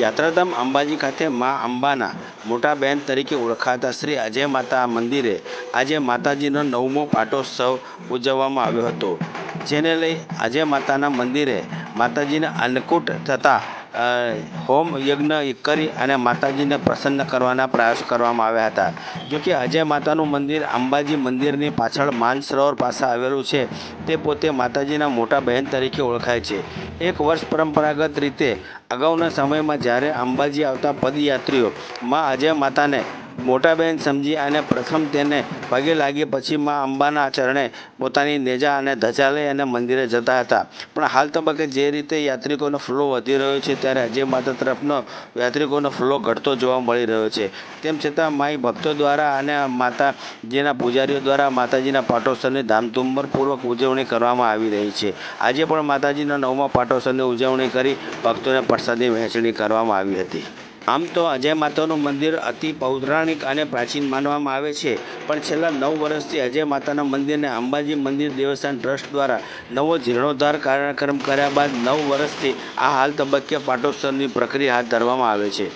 યાત્રાધામ અંબાજી ખાતે મા અંબાના મોટા બહેન તરીકે ઓળખાતા શ્રી અજય માતા મંદિરે આજે માતાજીનો નવમો પાટોત્સવ ઉજવવામાં આવ્યો હતો. જેને લઈ અજય માતાના મંદિરે માતાજીને અન્નકૂટ થતા હોમ યજ્ઞ કરી અને માતાજીને પ્રસન્ન કરવાના પ્રયાસ કરવામાં આવ્યા હતા. જોકે અજય માતાનું મંદિર અંબાજી મંદિરની પાછળ માનસરોવર પાસે આવેલું છે. તે પોતે માતાજીના મોટા બહેન તરીકે ઓળખાય છે. એક વર્ષ પરંપરાગત રીતે અગાઉના સમયમાં જ્યારે અંબાજી આવતા પદયાત્રીઓ મા અજય માતાને મોટા બહેન સમજી અને પ્રથમ તેને પગે લાગી પછી મા અંબાના ચરણે પોતાની નેજા અને ધજા લઈ અને મંદિરે જતા હતા. પણ હાલ તબક્કે જે રીતે યાત્રિકોનો ફ્લો વધી રહ્યો છે, ત્યારે અજય માતા તરફનો યાત્રિકોનો ફ્લો ઘટતો જોવા મળી રહ્યો છે. તેમ છતાં માઈ ભક્તો દ્વારા અને માતાજીના પૂજારીઓ દ્વારા માતાજીના પાટોત્સવની ધામધૂમપૂર્વક ઉજવણી કરવામાં આવી રહી છે. આજે પણ માતાજીના નવમા પાટોત્સવની ઉજવણી કરી ભક્તોને પ્રસાદની વહેંચણી કરવામાં આવી હતી. આમ તો અજય માતાનું મંદિર અતિ પૌરાણિક અને પ્રાચીન માનવામાં આવે છે, પણ છેલ્લા નવ વર્ષથી અજય માતાના મંદિરને અંબાજી મંદિર દેવસ્થાન ટ્રસ્ટ દ્વારા નવો જીર્ણોદ્ધાર કાર્યક્રમ કર્યા બાદ નવ વર્ષથી આ હાલ તબક્કે પાટોત્સવની પ્રક્રિયા હાથ ધરવામાં આવે છે.